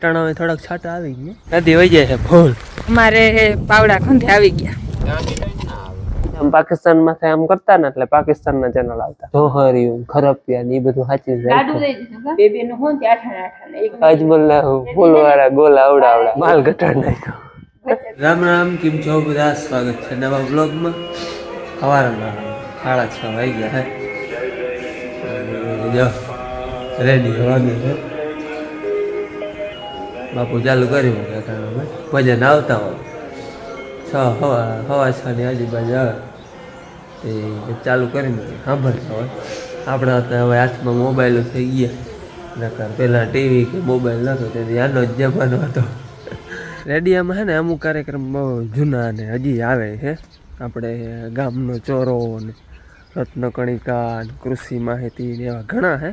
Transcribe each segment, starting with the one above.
ટાણા થોડાક છાટા આવી ગયા નદી વહી જાય છે ફૂલ અમારે પાવડા ખંધે આવી ગયા. આમ પાકિસ્તાનમાંથી આમ કરતા ને એટલે પાકિસ્તાન ના ચેનલ આવતા. જોહરિયું ખરપિયા ને એ બધું સાચી જાય નું ત્યાં આઠા અજમલ ના ફૂલ વાળા ગોલ આવડા આવડા માલ ઘટાડ નાખ્યો. રામ રામ કેમ છો બધા? સ્વાગત છે નવા બ્લોગમાં સવારમાં સાડા છ વાગી ગયા જો રેડી વાગે છે. બાપુ ચાલુ કર્યું કે કારણ વજન આવતા હોય. છ, હવા હવા છ ની આજુબાજુ આવે. એ ચાલુ કરીને સાંભળતા હોય. આપણા હવે હાથમાં મોબાઈલો થઈ ગયા. નકર પહેલાં ટીવી કે મોબાઈલ નહોતો તેથી આનો જ જમાનો હતો. રેડિયામાં છે ને અમુક કાર્યક્રમ બહુ જૂના ને હજી આવે છે. આપણે ગામનો ચોરો ને રત્નકણિકા કૃષિ માહિતી ને એવા ઘણા છે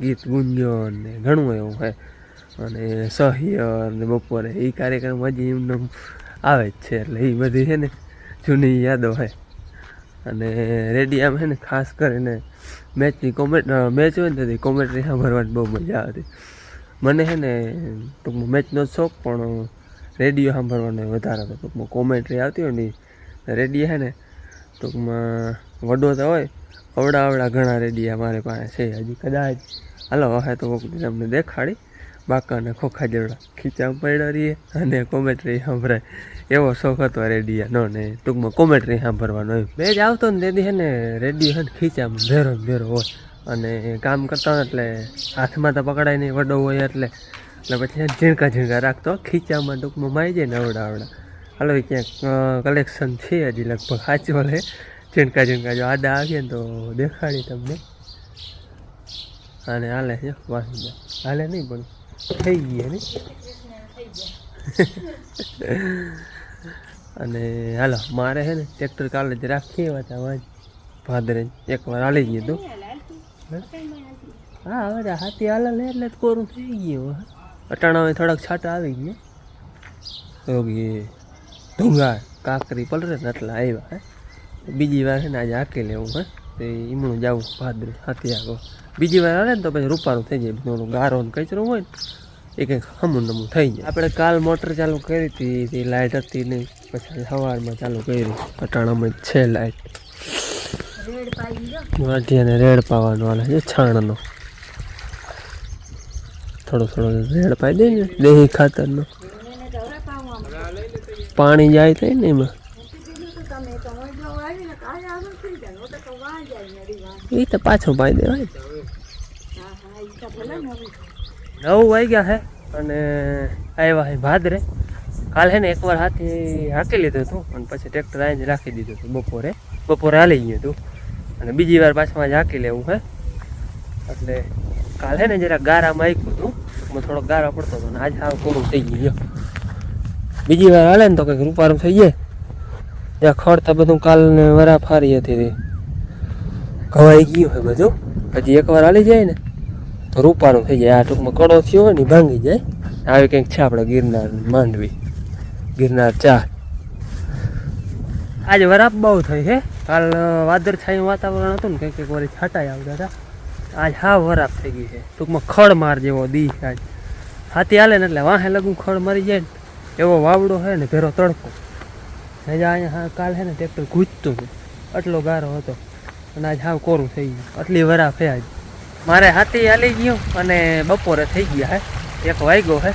ગીત ગુંજન ને ઘણું એવું છે અને સહિયર ને બપોરે એ કાર્યક્રમ હજી એમને આવે જ છે એટલે એ બધી છે ને જૂની યાદો છે અને રેડિયામાં છે ને ખાસ કરીને મેચની કોમેન્ટ મેચ હોય ને તો કોમેન્ટ્રી સાંભળવાની બહુ મજા આવતી મને છે ને ટૂંકમાં મેચનો શોખ, પણ રેડિયો સાંભળવાનો વધારે હતો. ટૂંકમાં કોમેન્ટ્રી આવતી હોય ને રેડિયા છે ને ટૂંકમાં વડો તો હોય અવડા અવડા ઘણા રેડિયા મારી પાસે છે. હજી કદાચ, હાલો, હવે તો તમને દેખાડી. બાકાને ખોખા જેવડા ખીચા પડ્યો રહીએ અને કોમેન્ટ્રી સાંભળાય એવો શોખ હતો રેડિયાનો ને ટૂંકમાં કોમેન્ટ્રી સાંભળવાનો એમ. બે જ આવતો ને તેથી છે ને રેડિયો હોય ને ખીચામાં ભેરો ભેરો હોય. અને કામ કરતા હોય એટલે હાથમાં તો પકડાય નહીં, વડો હોય એટલે. એટલે પછી ઝીણકા ઝીણકા રાખતો ખીચામાં ટૂંકમાં મારી જાય ને અવડા અવડા હાલો ક્યાંક કલેક્શન છે હજી લગભગ, સાચો લે. ઝીણકા ઝીણકા જો આડા આવીએ ને તો દેખાડી તમને. અને હાલે છે, વાસી હાલે નહીં પણ. થઈ ગયા ને? અને હાલો, મારે છે ને ટ્રેક્ટર કાલે જ રાખીએ હતા વાંચ ભાદરે એકવાર હાલી ગયું તું. હા? હવે હાથી હાલે લે એટલે કોરું થઈ ગયું અટાણા થોડાક છાંટા આવી ગયા. તો ઢુંગા કાકરી પલરે ને એટલે આવ્યા, હે? બીજી વાર છે ને આજે હાકી લેવું, હે? તે ઈમણું જવું ભાદરે હાથી આગો બીજી વાર આવે ને તો પછી રૂપારું થઈ જાય. ઓલું ગારો ને કચરો હોય ને, એ કંઈક હમું નમું થઈ જાય. આપણે કાલ મોટર ચાલુ કરી હતી, તે લાઇટ હતી નહીં. પછી સવારમાં ચાલુ કરી. અટાણામાં જ છે લાઇટ વાટીને રેડ પાવાનો આલે છે છાણનો. થોડો થોડો રેડ પાઈ દે ને, દેહી ખાતરનો. પાણી જાય થાય ને એમાં. એ તો પાછું ભાઈ દેવાય. નવ વાગ્યા છે અને આવ્યા છે ભાદરે. કાલે હે ને એકવાર હાથી હાંકી લીધું હતું અને પછી ટ્રેક્ટર આવીને રાખી દીધું હતું બપોરે. બપોરે હાલી ગયું હતું. અને બીજી વાર પાછમાં જ હાંકી લેવું હે. એટલે કાલે હે ને જરા ગારામાં આપ્યું હતું. એમાં થોડો ગારો પડતો હતો અને આજે હાવ કોરું થઈ ગયું. બીજી વાર હાલે ને તો કંઈક રૂપારું થઈ જાય. ત્યાં ખડતા બધું કાલ ને વરા ફારી હતી. તે ઘવાઈ ગયું હોય બધું. હજી એકવાર હાલી જાય ને, તો રૂપાનું થઈ જાય. આ ટૂંકમાં કડો થયો હોય ને ભાંગી જાય. આવી કંઈક છે આપણે ગિરનાર માંડવી. ગિરનાર ચા. આજે વરાપ બહુ થઈ છે કાલ વાદળછાયું વાતાવરણ હતું ને, કંઈક એક વાર છાંટાઈ આવતા હતા. આજ હા વરાપ થઈ ગઈ છે. ટૂંકમાં ખડ માર જેવો દી આજ. હાથી હાલે ને એટલે વાહે લગું ખડ મારી જાય ને, એવો વાવડો છે ને, ભેરો તડકો. હજા અહીંયા કાલ છે ને, ટ્રેક્ટર ઘૂંચતું હતું. આટલો ગારો હતો. અને આજ હાવ કોરું થઈ ગયું. આટલી વરા આજ. મારે હાથી હાલી ગયું અને બપોરે થઈ ગયા હે. એક વાગ્યો હે.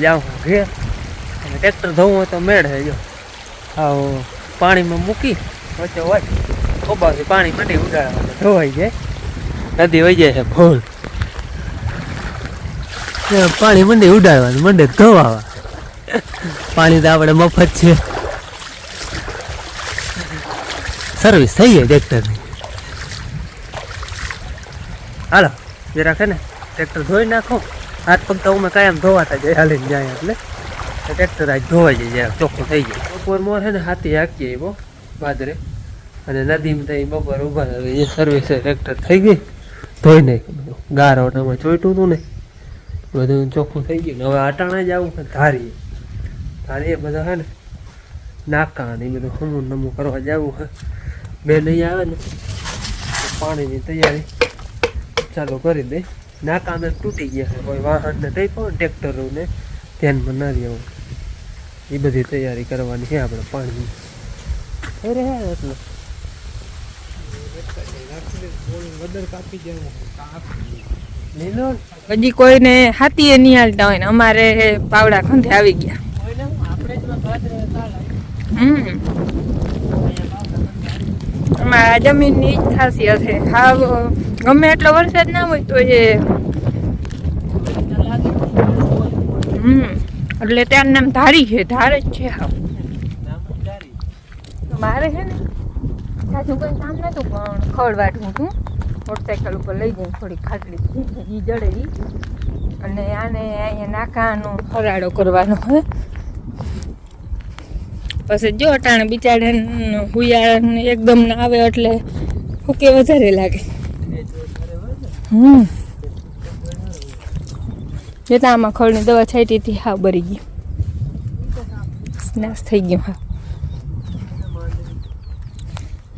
જાઉં હું ઘેર. અને ટ્રેક્ટર ધોવું હોય તો મેળ હે જો. હાવ પાણીમાં મૂકી વચ્ચે હોય. ખોબાથી પાણી મંડી ઉડાડવા ધોવાઈ જાય. નદી વહી જાય છે ફૂલ. પાણી મંડી ઉડાડવાનું, મંડે ધોવા પાણી તો આપણે મફત છે. સર્વિસ થઈ જાય ટ્રેક્ટરની. હાલો જરાક છે ને ટ્રેક્ટર ધોઈ નાખો. હાથ પગ તો અમે કાયમ ધોવાતા જાય હાલીને જાય એટલે. ટ્રેક્ટર આજ ધોવાઈ જાય જરાક ચોખ્ખું થઈ જાય. બપોર મોર છે ને હાથી હાકીએ એવો ભાદરે અને નદીમાં થઈ બપોર ઊભા એ સર્વિસ ટ્રેક્ટર થઈ ગઈ. ધોઈ નાખ્યું ગારો અમે ચોઈટું હતું ને. બધું ચોખ્ખું થઈ ગયું. હવે અટાણે જ આવું ધારીએ. ધારીએ બધા હે ને, નાકા ને બધું હમું નમું કરવા જવું હે બે નહીં આવે ને પાણીની તૈયારી. ચાલુ કરી દે. ના કામે તૂટી ગયા છે. કોઈ વાહનને થઈ પણ ટ્રેક્ટરોને ધ્યાનમાં ન રહેવું એ બધી તૈયારી કરવાની છે આપણે પાણી થઈ રહ્યા એટલે. હજી કોઈને હાથીએ નહીં હાલતા હોય ને અમારે પાવડા ખંધે આવી ગયા. હમ. અમારે આ જમીનની જ ખાસિયત છે હાવ ગમે એટલો વરસાદ ના હોય તો એ હમ. એટલે ત્યાં નામ ધારી છે, ધાર જ છે હાવ મારે છે ને સાચું કંઈ કામ નતું, પણ ખડ વાટવું હતું. મોટરસાઇકલ ઉપર લઈ જઈને થોડી ખાટલી ઈ જડે અને આને અહીંયા નાકાનો હરાડો કરવાનો હોય પછી જો અટાણે બિચારે હુયાને એકદમ ના આવે એટલે હુકે વધારે લાગે. હમ. જતા આમાં ખળની દવા છાંટી હતી હા બરી ગઈ. નાશ થઈ ગયો હા.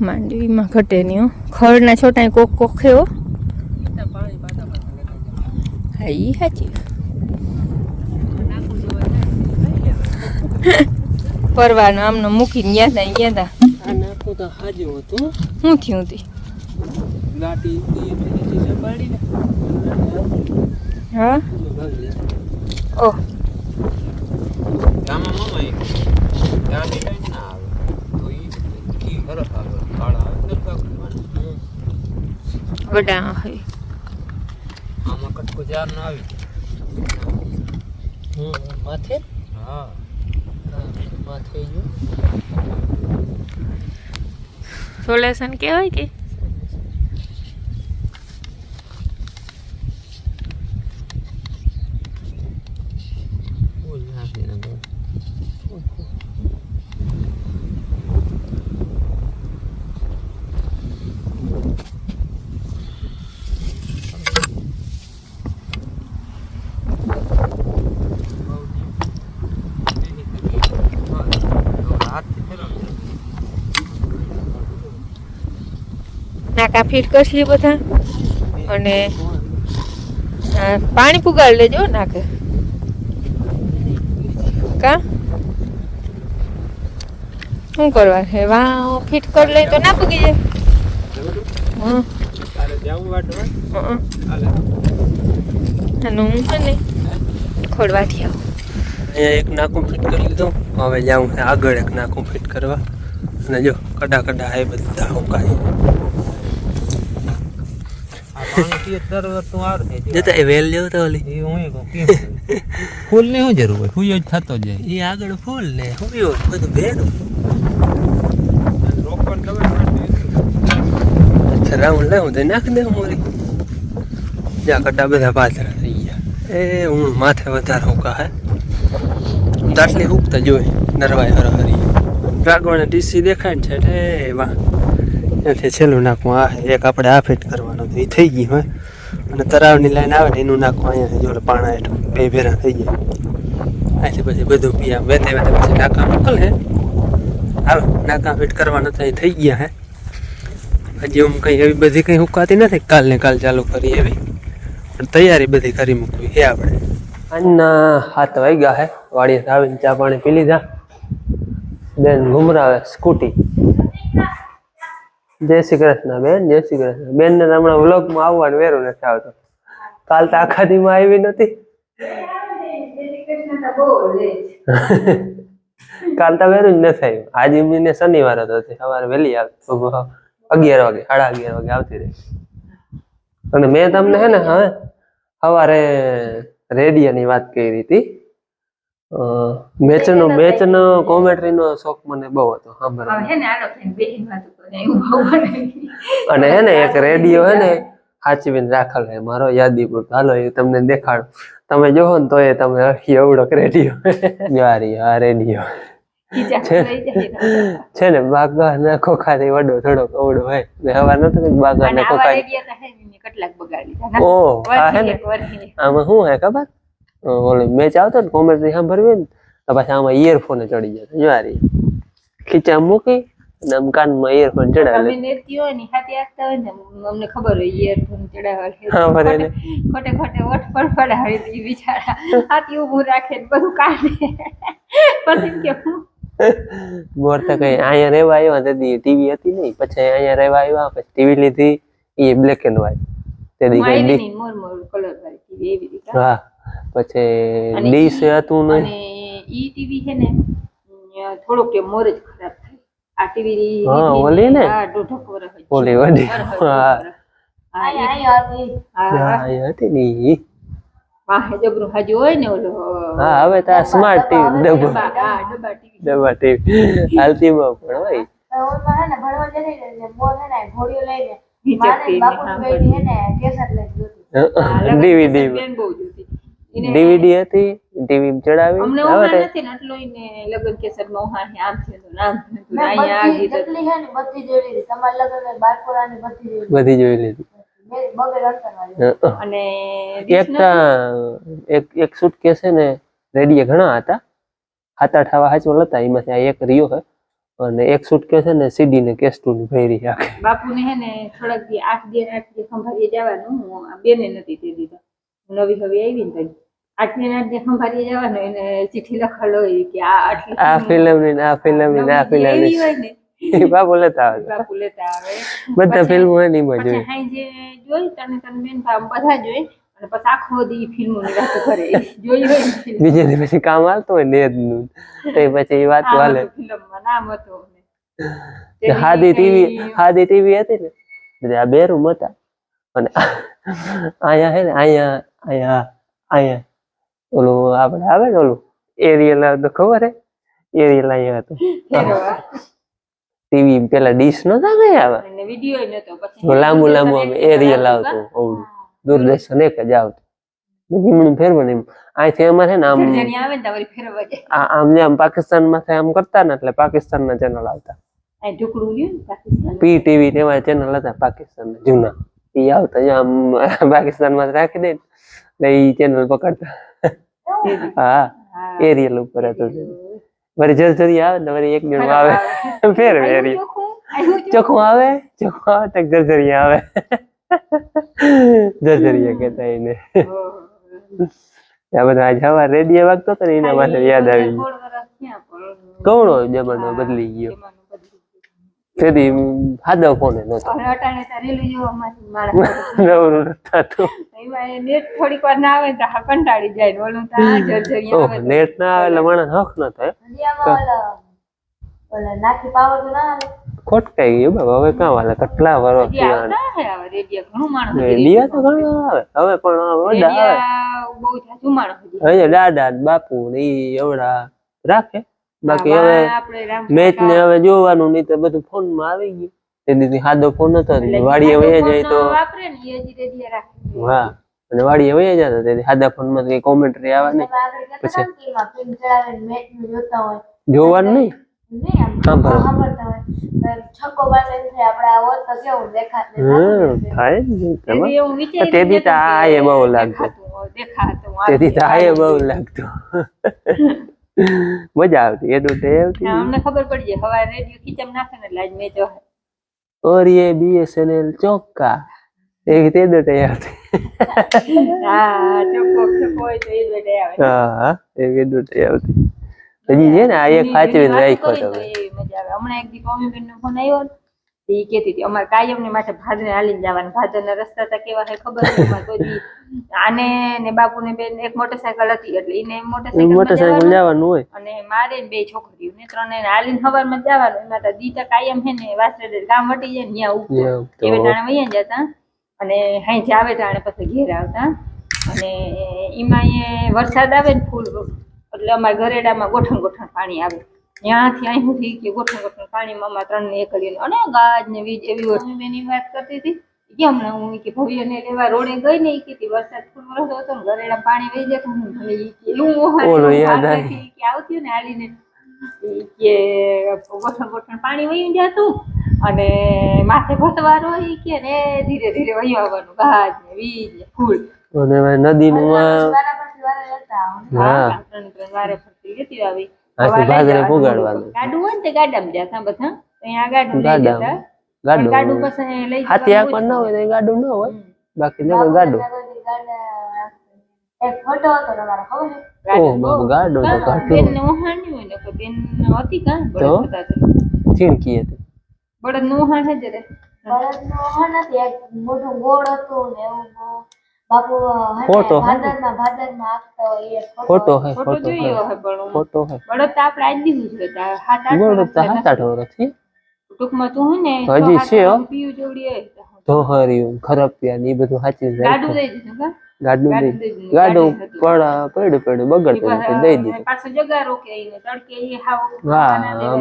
માંડવીમાં ઘટે નહીં હો. ખડના છોટા કોક કોખે હો. હા ઈ સાચી પરવાનો આમનો મૂકીને ગયા તા ગયા તા. આ નાખો તો હાજુ હતું શું થયું હતી લાટી ને કાળા વડા હોય. આમાં કટકો જાર ના આવી. હમ માથે? હા. માથે સોલેશન કહેવાય કે ફૂલ નાખીને તો હાથથી ફેરવજો. નાકા ફીટ કરશે બધા. અને પાણી પુગાડી લેજો નાકે કા? શું કરવા? છે વાહ, ફીટ કરી લઈ તો ના પૂગી જાય. ખોડવાથી આવું. એક નાકું ફિટ કરી લીધું. હવે જાઉં આગળ એક નાકું ફિટ કરવા. અને જો કડા કડા એ બધા હું આ પાણી પીએ તરત તું આર થઈ જાય. જતા એ વેલ તો ઓલી. કેમ? ફૂલ ને શું જરૂર હોય? હુયો જ થતો જાય. એ આગળ ફૂલ ને હુયો બધું ભેડું અચ્છા રાઉન્ડ લાવું તો નાખી દે મોરી જ્યાં કડા બધા પાથરા થઈ ગયા. એ હું માથે વધારે હુકા હે? દાટલી હુકતા જોઈ નરવાય હરહરી રાગવાને ટીસી દેખાય છે એટલે વાહ. એથી છેલ્લું નાખવું આ એક આપણે આ ફિટ કરવાનું. એ થઈ ગઈ હોય અને તરાવની લાઈન આવે ને એનું નાખવું અહીંયા જોડે પાણા હેઠું બે ભેરા થઈ જાય. અહીંથી પછી બધું પીયા વેતે વેતે પછી નાકા મોકલે હાલો, નાકા ફિટ કરવાના તો થઈ ગયા હે. હજી હું કંઈ એવી બધી કંઈ હુકાતી નથી, કાલ ને કાલ ચાલુ કરી એવી. પણ તૈયારી બધી કરી મૂકવી હે આપણે. આજના હાથ વાગ્યા હે. વાડીએ આવીને ચા પાણી પી લીધા. બેન ઘુમરાવે સ્કૂટી. જય શ્રી કૃષ્ણ બેન, જય શ્રી કૃષ્ણ. બેન ને હમણાં વ્લોગમાં આવવાનું વેરું નથી આવતો. કાલ તો આખા દીમાં આવી નથી કાલ તો વેરું જ નથી આવ્યું. આજે મને શનિવાર હતો સવારે વહેલી આવતી અગિયાર વાગે, સાડા અગિયાર વાગે આવતી રહી. અને મેં તમને હે ને હવે સવારે રેડિયાની વાત કરી હતી. મેચનો મેચનો કોમેન્ટ્રીનો શોખ મને બહુ હતો. સાંભળવાનો હે ને આલો થઈને બેહીન વાતો કરે અને હે ને એક રેડિયો હે ને સાચવીને રાખેલ હે મારો યાદીપુર. હાલો એ તમને દેખાડ. તમે જોહો ને તો એ તમે હસી એવડોક રેડિયો. યારી આ રેડિયો. છે. છે ને બાગા ને ખોખાથી વડો થોડોક અવડો હોય. ને હવા નતો કે બાગા ને ખોખા રેડિયા હે ને કેટલાક બગાડી ઓ આ હે ને. આમાં શું હે ખબર? ઓલી મેચ આવતો ને કોમેન્ટ્રી સાંભળવી ને તો પછી આમાં ઇયરફોન ચડી જતો જારી ખીચા મૂકી અને આમ કાનમાં ઇયરફોન ચડાવે. તમે નેતી હોય ને હાથે આપતા હોય ને અમને ખબર હોય ઇયરફોન ચડાવવા હા, બરાબર. ખોટે ખોટે પર પડાવે બિચારા. હાથી ઊભું રાખે બધું કાઢે. પછી કે હું મોર તો કઈ અહીંયા રહેવા આવ્યા તેથી ટીવી હતી નહીં પછી અહીંયા રહેવા આવ્યા પછી ટીવી લીધી એ બ્લેક એન્ડ વ્હાઈટ તેથી ની મોર મોર કલર વાળી ટીવી એવી રીતે હા. પછી ડીશ હતું અને નહીં ઈ ટીવી છે ને થોડોક કે મોર જ ખરાબ થઈ. આ ટીવી હા, ઓલી ને? હા દોઢક વર્ષ ઓલી વડી. હા. હા, હતી. ને ઈ. ને હા હવે તો સ્માર્ટ ટીવી ડબ્બા ડબ્બા. TV TV. પણ હોય. ડીવીડી ડીવીડી હતી ટીવી ચડાવી. અમને હવે નથી ને એટલો ઈને લગન કેસરમાં ઓહા ને આમ થયું હતું ને આમ થયું હતું ને અહીંયા આ ગીત હતું. બધી જોઈ લીધી. હં. અને એક તો એક એક સુટકેસ છે ને રેડિયા ઘણા હતા. સાત આઠ આવા હાચવલ હતા એમાંથી આ એક રહ્યો હે અને એક સુટકેસ છે ને સીડી ને ભરી બાપુને હે ને થોડાક દી આઠ દી આઠ દી ખંભાળીએ જવાનું. હું બેને નથી તે દીધા. નવી હવે આવી ને બધા પછી- ફિલ્મો એની માં જોઈ. તને તને બેન બધા જોઈ અને પછી આખો દી ફિલ્મો ની વાતો કરે. જોઈ હોય બીજે દી પછી કામ આવતું હોય ને નું તો એ પછી એ વાત હાલે ફિલ્મમાં નામ હતું હાદી ટીવી હાદી ટીવી હતી ને? આ બે રૂમ હતા. અને અહીંયા હે ને અહીંયા અહીંયા અહીંયા ઓલું આપણે આવે ને ઓલું એરિયલ તો ખબર હે? એરિયલ અહીંયા હતો. ટીવી પેલા ડીશ નતા ગયા આવે? અને વીડિયો નતો પછી લાંબુ લાંબુ આમ એરિયલ આવતું ઓલું. દૂરદર્શન એક જ આવતું. જીમણું ફેરવું એમ. અહીંથી અમારે ને આમ આમ ને તો આમ જે આમ પાકિસ્તાનમાં આમ કરતા ને એટલે પાકિસ્તાનના ચેનલ આવતા. ને પાકિસ્તાન? પી ટીવી ને એવા ચેનલ હતા પાકિસ્તાન જૂના. એ આવતા આમ પાકિસ્તાનમાં રાખી દે ને. એટલે એ ચેનલ પકડતા. હા. એરિયલ ઉપર હતું તે. વળી જલ્દી આવે ને વળી એક જણ આવે. ફેર વેરી. ચોખ્ખું? આવે? ચોખ્ખું આવે? તક જલજરી આવે. જલજરિયા કહેતા એને. આ બધા જવા રેડિયા વાગતો હતો ને એના માટે યાદ આવી ગયું. થયા જમાનો બદલી ગયો. બદલી ગયો. ફોન નતો. હવે અટાણે તો રેલું અમારી મારા નવરું થતું એમાં નેટ થોડીક વાર ના આવે તો હા કંટાળી જાય ને ઓલું તા જર્જરી આવે તો. નેટ ના આવે એટલે માણસ હક ન થાય. ખોટકાઈ ગયું બાબા હવે કાં વાલે કેટલા વર્ષ હજી આવતા હે હવે રેડિયા ઘણું માણસ રેડિયા તો ઘણા આવે. હવે પણ આ આવે. બહુ જાજુ માણસ હજી. દાદા બાપુ ને એવડા રાખે. બાકી હવે મેચ ને હવે જોવાનું નહીં તો બધું ફોનમાં આવી ગયું. તેથી સાદો ફોન હતો વાડીએ જે જાય તો હા અને વાડીએ વયા જતા તેથી સાદા ફોનમાં કઈ કોમેન્ટ્રી આવે નહીં. જોવાનું નહીં. તેથી તો બહુ લાગતું. મજા આવતી એનું તે અમને ખબર પડી જાય હવા રેડિયો કિચમ નાખે ને એટલે આજ જો ઓર યે બીએસએનએલ ચોક્કા. એવી તે દોટે આવતી હા ચોક્કો ચોક્કો હોય તો એ દોટે આવે. હા એવી દોટે આવતી હજી છે ને આ એક સાચવીને રાખ્યો તો મજા આવે. હમણાં એક દી કોમી બેન નો ફોન આવ્યો એ કેતી હતી અમારે કાયમ ને માટે ભાદરને હાલીને જવાનું. ભાદરના રસ્તા હતા કેવા છે ખબર નથી કોઈ આને ને બાપુ ને બેન એક મોટરસાયકલ હતી એટલે એને મોટરસાયકલ મોટરસાયકલ જવાનું હોય. અને મારે બે છોકરીઓ ને ત્રણે હાલીને સવારમાં જવાનું. એમાં તો દીતા કાયમ છે ને વાસરે ગામ વટી જાય ને ત્યાં ઉપર એવે ટાણે વહી જતા. અને હાઈ જાવે ટાણે પછી ઘેર આવતા. અને એમાં એ વરસાદ આવે ને ફૂલ એટલે અમારા ઘરેડામાં ગોઠણ ગોઠણ પાણી આવે. ત્યાંથી અહીં સુધી કે ગોઠણ ગોઠણ પાણીમાં અમારા ત્રણ ને એકડીને અને ગાજ ને વીજ એવી હોય. હું વાત કરતી હતી કે હમણાં હું કે ભવ્યને લેવા રોડે ગઈ ને કે વરસાદ થોડો વરસ હતો ઘરેડા પાણી વહી જતું હું ભલે એવું યાદ કે આવતી ને આલીને કે ગોઠણ ગોઠણ પાણી વહી જતું અને માથે ભસવાનો ઈ કે ને ધીરે ધીરે વહી આવવાનું ગાજ ને વીજ ને ફૂલ. અને નદીનું હા. ત્રણ ત્રણ વારે ફરતી લેતી આવી. આથી ભાદરે જવાનું. ગાડું હોય ને તે ગાડામાં જતા બધા. અહીંયા ગાડું લઈ જતા. ગાડું. ગાડું પછી લઈ હાથી જવાનું આંકવા ના હોય તો ગાડું ન હોય. બાકી નકર ગાડું. એક ફોટો હતો તમારો ખબર છે? ઓહ બાબુ ગાડું તો કાં? બેન નો હાણી હોય ને કે બેન હતી કા? બળદ? હતા તો. ચીણકી હતી. બળદને હાણ હે જરે રે. બળદનો હાણ હતી એક મોટું ગોળ હતું ને એવું ને ફોટો ફોટો. હે ફોટો હે. પણ ફોટો હે. બળદ આપણે આજ દી જોતા સાત આઠ ગોળ તો હાથ આઠ વર્ષથી ટૂંકમાં તું હું ને હજી છે હો. પીયું જોડીએ ધોહરિયું ખરપિયા ને એ બધું સાચી ગાડું દઈ દીધું કાં? ગાડું દઈ ગાડું પડ પડ્યું પડ્યું બગડતું દઈ દીધું. પાછો જગા રોકે ઈને તડકે એ હાવ હા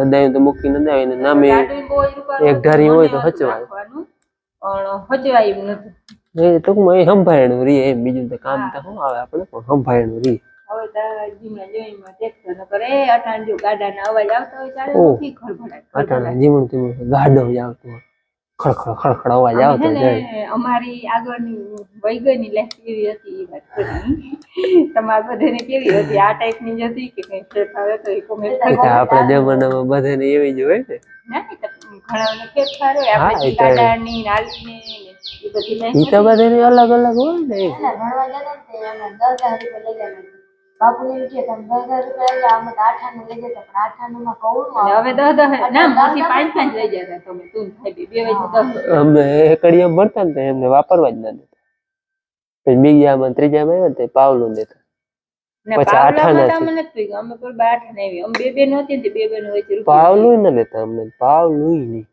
નદાયું તો મૂકી નદાયું ને નામે એક ધારી હોય તો હચવાય. પણ હચવાયું નથી એ ટૂંકમાં એ સંભાળનું રી એમ બીજું તો કામ તો શું આવે આપણે પણ સંભાળનું રી હવે તારા જીમડા જોઈમાં ન કરે એ ગાડાના અવાજ આવતો હોય ત્યારે ઓહ. નથી ખળભળાટ, અટાણે ખળભળાટ. ગાડો આવતો હોય. ખડખડ ખડખડ અવાજ આવતો જાય. અમારી આગળની વૈગની લાઈફ કેવી હતી એ વાત કરી. તમારા બધાને કેવી હતી? આ ટાઈપની જ હતી કે આપણા જમાનામાં બધાને એવી જ હોય ને. ના, ઘણાને ફેરફાર હોય. આપણે ગાડાની નાલીને ને ઈ તો બધાને અલગ અલગ હોય ને. એમ. બાપુને એમ કે તમે દસ રૂપિયા અમે આઠાનું લઈ જતા પણ આઠાનું માં અને હવે દસ દસ ના મોટી પાંચ પાંચ લઈ જતા તમે તું ભાઈ બે બે વાગે દસ અમે એકડિયા ભણતા ને એમને વાપરવા જ ના દેતા પછી બીજામાં ત્રીજામાં આવ્યા ને તો પાવલું દેતા. પાવલું ના દેતા અમને પાવલું નહીં.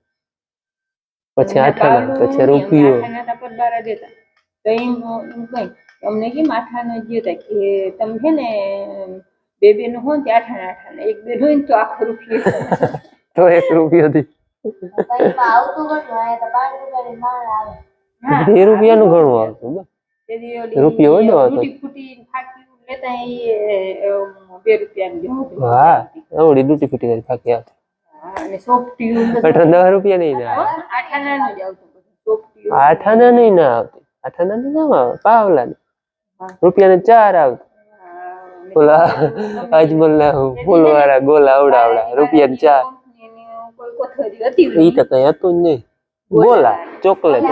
પછી આઠાના પછી રૂપિયો. અમને કેમ આઠાના જ કે તમે છે ને બે બે નું હોય ને આઠાના આઠાના એક બે હોય ને તો આખો રૂપિયો તો એક રૂપિયો થી બે રૂપિયા રૂપિયાનું ઘણું આવતું. રૂપિયો એ અમ, બે રૂપિયા હા આવડી દૂટી ફૂટી કરી ફાકી આવતી. અને સોફ્ટીયું અઠા દસ રૂપિયા નહીં ના આવે આઠાનાનું જ આવતું બધું. સોફ્ટીયું. આઠાના નહીં ના આવતી. આઠાના નહીં ના આવે પાવલા. રૂપિયા ને ચાર આવતી. ઓલા અજમલ ના ફૂલ વાળા ગોલા આવડા આવડા રૂપિયા ને ચાર. ઈ તો કઈ હતું જ નહીં. ગોલા ચોકલેટ.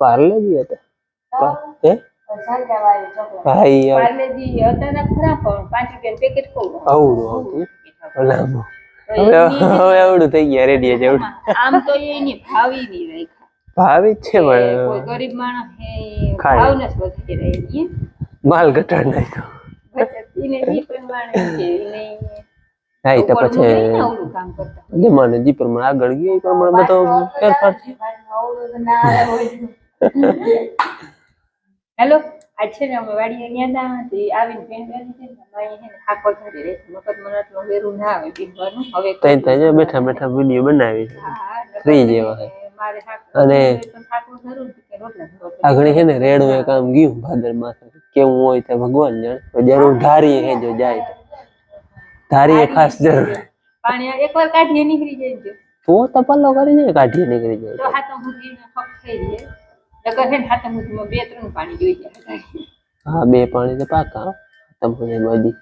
પાર્લે જી હતા હે. સંજાવાળી ચોકલેટ. હા ઈ હતા ને ખરા પણ પાંચ રૂપિયા પેકેટ કહું આવડું આવતું. ઓલામાં. તો હવે હવે આવડું થઈ ગયા રેડિયા જેવડું આમ તો એની ભાવી ની રાખ્યા. ભાવી છે કોઈ પણ ગરીબ માણસ હે ભાવ ન રહી માલ ઘટાડ નાખ્યો. એને ઈ પ્રમાણે છે એને હા ઈ તો પછી જમાને જે પ્રમાણે આગળ ગયો એ પ્રમાણે બધો ફેરફાર છે હેલો? આજ છે ને અમે વાડીએ ગયા હતા તે આવીને પેન છે ને અમારે છે ને હાકો ધરી રહે છે મગજ મને આટલું વેરું ના આવે પીવાનું હવે તઈ તઈ બેઠા બેઠા વીડિયો બનાવી છે. ફ્રી જેવા છે. મારે અને ધરું ધરો. આગળ છે ને રેડું એક આમ ગયું ભાદર માથે. કેવું હોય તે ભગવાન જાણે. જરૂર ધારીએ હે જો જાય તો. ધારીએ ખાસ જરૂર. પાણી એકવાર કાઢીએ નીકળી જાય તો તો પલ્લો કરીને કાઢીએ નીકળી જાય. તો હા તો હું ફક થઈ જાય નકર છે ને હાથમાં બે ત્રણ પાણી જોઈ જાય હા બે પાણી તો પાકા. તમને બધી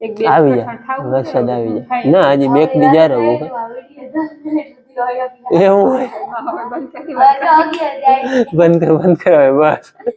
એક બે આવી જાય. વરસાદ આવી જાય. ના હજી બે દી જા રહું એવું બંધ કરી બંધ કર બંધ કર હવે બસ.